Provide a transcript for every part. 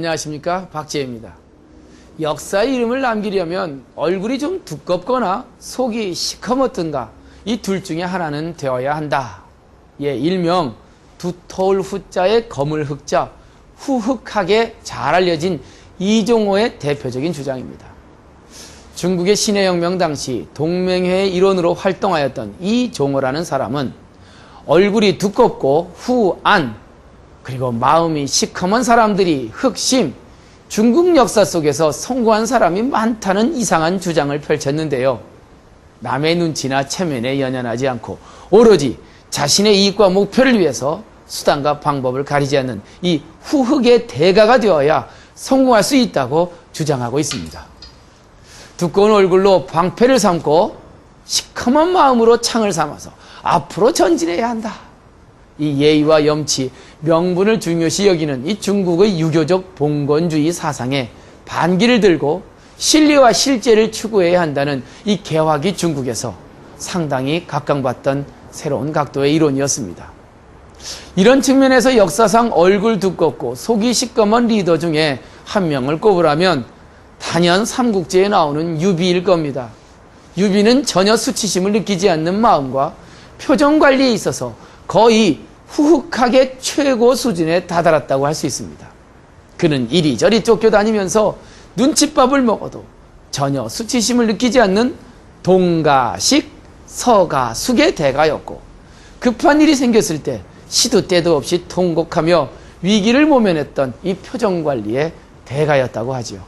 안녕하십니까 박재입니다. 역사 이름을 남기려면 얼굴이 좀 두껍거나 속이 시커멓든가 이 둘 중에 하나는 되어야 한다. 예, 일명 두터울 후자의 거물 흑자 후흑하게 잘 알려진 이종호의 대표적인 주장입니다. 중국의 신해혁명 당시 동맹회의 일원으로 활동하였던 이종호라는 사람은 얼굴이 두껍고 후안 그리고 마음이 시커먼 사람들이 흑심 중국 역사 속에서 성공한 사람이 많다는 이상한 주장을 펼쳤는데요. 남의 눈치나 체면에 연연하지 않고 오로지 자신의 이익과 목표를 위해서 수단과 방법을 가리지 않는 이 후흑의 대가가 되어야 성공할 수 있다고 주장하고 있습니다. 두꺼운 얼굴로 방패를 삼고 시커먼 마음으로 창을 삼아서 앞으로 전진해야 한다. 이 예의와 염치, 명분을 중요시 여기는 이 중국의 유교적 봉건주의 사상에 반기를 들고 실리와 실제를 추구해야 한다는 이 개화기 중국에서 상당히 각광받던 새로운 각도의 이론이었습니다. 이런 측면에서 역사상 얼굴 두껍고 속이 시꺼먼 리더 중에 한 명을 꼽으라면 단연 삼국지에 나오는 유비일 겁니다. 유비는 전혀 수치심을 느끼지 않는 마음과 표정 관리에 있어서 거의 후흑하게 최고 수준에 다다랐다고 할 수 있습니다. 그는 이리저리 쫓겨다니면서 눈칫밥을 먹어도 전혀 수치심을 느끼지 않는 동가식 서가숙의 대가였고 급한 일이 생겼을 때 시도 때도 없이 통곡하며 위기를 모면했던 이 표정 관리의 대가였다고 하지요.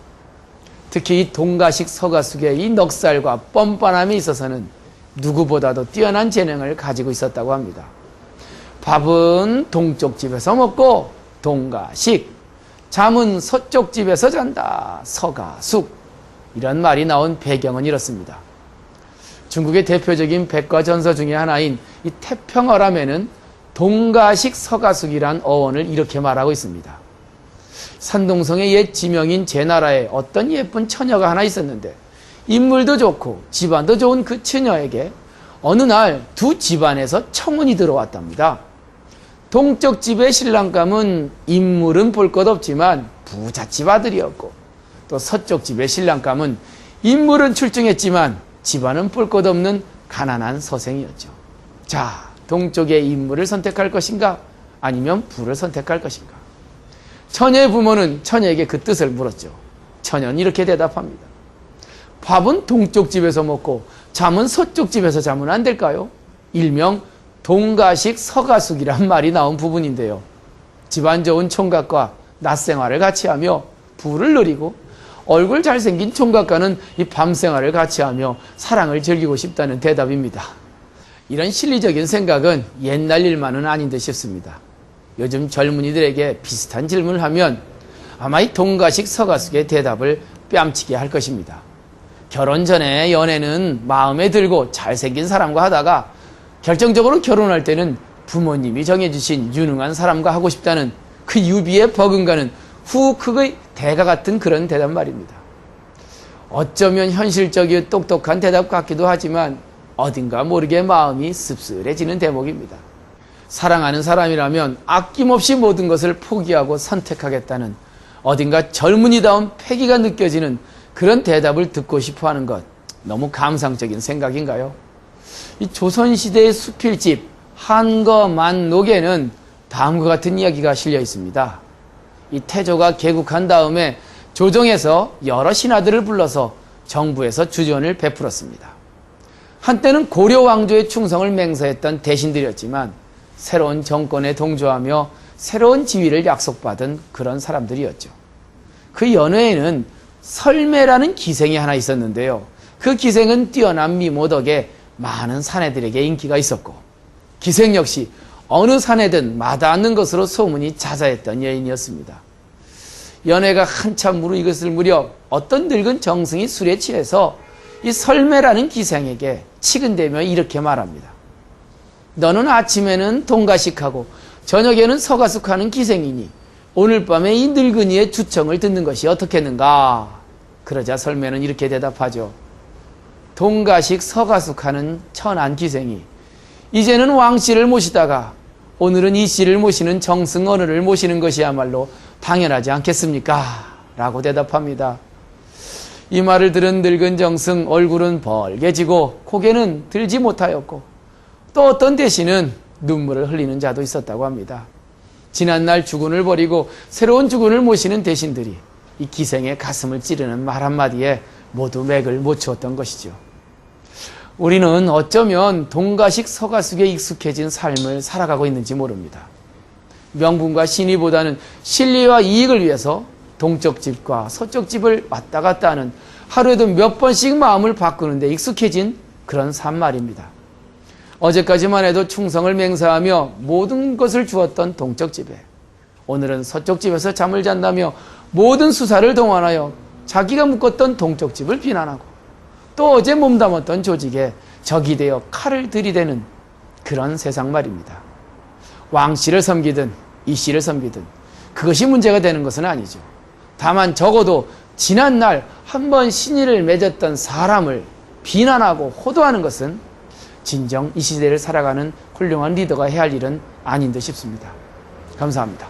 특히 이 동가식 서가숙의 이 넉살과 뻔뻔함에 있어서는 누구보다도 뛰어난 재능을 가지고 있었다고 합니다. 밥은 동쪽 집에서 먹고 동가식, 잠은 서쪽 집에서 잔다 서가숙 이런 말이 나온 배경은 이렇습니다. 중국의 대표적인 백과 전서 중의 하나인 이 태평어람에는 동가식 서가숙이란 어원을 이렇게 말하고 있습니다. 산동성의 옛 지명인 제 나라에 어떤 예쁜 처녀가 하나 있었는데 인물도 좋고 집안도 좋은 그 처녀에게 어느 날 두 집안에서 청혼이 들어왔답니다. 동쪽 집의 신랑감은 인물은 볼 것 없지만 부잣집 아들이었고 또 서쪽 집의 신랑감은 인물은 출중했지만 집안은 볼 것 없는 가난한 서생이었죠. 자, 동쪽의 인물을 선택할 것인가 아니면 부를 선택할 것인가? 처녀의 부모는 처녀에게 그 뜻을 물었죠. 처녀는 이렇게 대답합니다. 밥은 동쪽 집에서 먹고 잠은 서쪽 집에서 자면 안 될까요? 일명 동가식 서가숙이란 말이 나온 부분인데요. 집안 좋은 총각과 낮 생활을 같이 하며 부를 누리고 얼굴 잘생긴 총각과는 이 밤 생활을 같이 하며 사랑을 즐기고 싶다는 대답입니다. 이런 실리적인 생각은 옛날 일만은 아닌 듯 싶습니다. 요즘 젊은이들에게 비슷한 질문을 하면 아마 이 동가식 서가숙의 대답을 뺨치게 할 것입니다. 결혼 전에 연애는 마음에 들고 잘생긴 사람과 하다가 결정적으로 결혼할 때는 부모님이 정해주신 유능한 사람과 하고 싶다는 그 유비의 버금가는 후크의 대가 같은 그런 대답 말입니다. 어쩌면 현실적이고 똑똑한 대답 같기도 하지만 어딘가 모르게 마음이 씁쓸해지는 대목입니다. 사랑하는 사람이라면 아낌없이 모든 것을 포기하고 선택하겠다는 어딘가 젊은이다운 패기가 느껴지는 그런 대답을 듣고 싶어 하는 것 너무 감상적인 생각인가요? 이 조선시대의 수필집 한거만록에는 다음과 같은 이야기가 실려 있습니다. 이 태조가 개국한 다음에 조정에서 여러 신하들을 불러서 정부에서 주전을 베풀었습니다. 한때는 고려 왕조의 충성을 맹세했던 대신들이었지만 새로운 정권에 동조하며 새로운 지위를 약속받은 그런 사람들이었죠. 그 연회에는 설매라는 기생이 하나 있었는데요. 그 기생은 뛰어난 미모 덕에 많은 사내들에게 인기가 있었고 기생 역시 어느 사내든 마다않는 것으로 소문이 자자했던 여인이었습니다. 연애가 한참 무르익었을 무렵 어떤 늙은 정승이 술에 취해서 이 설매라는 기생에게 치근대며 이렇게 말합니다. 너는 아침에는 동가식하고 저녁에는 서가숙하는 기생이니 오늘 밤에 이 늙은이의 주청을 듣는 것이 어떻겠는가? 그러자 설매는 이렇게 대답하죠. 동가식 서가숙하는 천안 기생이 이제는 왕씨를 모시다가 오늘은 이씨를 모시는 정승 어느를 모시는 것이야말로 당연하지 않겠습니까? 라고 대답합니다. 이 말을 들은 늙은 정승 얼굴은 벌개지고 고개는 들지 못하였고 또 어떤 대신은 눈물을 흘리는 자도 있었다고 합니다. 지난날 주군을 버리고 새로운 주군을 모시는 대신들이 이 기생의 가슴을 찌르는 말 한마디에 모두 맥을 못 추었던 것이죠. 우리는 어쩌면 동가식 서가숙에 익숙해진 삶을 살아가고 있는지 모릅니다. 명분과 신의보다는 신리와 이익을 위해서 동쪽 집과 서쪽 집을 왔다 갔다 하는 하루에도 몇 번씩 마음을 바꾸는데 익숙해진 그런 삶 말입니다. 어제까지만 해도 충성을 맹세하며 모든 것을 주었던 동쪽 집에 오늘은 서쪽 집에서 잠을 잔다며 모든 수사를 동원하여 자기가 묶었던 동쪽 집을 비난하고 또 어제 몸담았던 조직에 적이 되어 칼을 들이대는 그런 세상 말입니다. 왕씨를 섬기든 이씨를 섬기든 그것이 문제가 되는 것은 아니죠. 다만 적어도 지난날 한 번 신의를 맺었던 사람을 비난하고 호도하는 것은 진정 이 시대를 살아가는 훌륭한 리더가 해야 할 일은 아닌 듯 싶습니다. 감사합니다.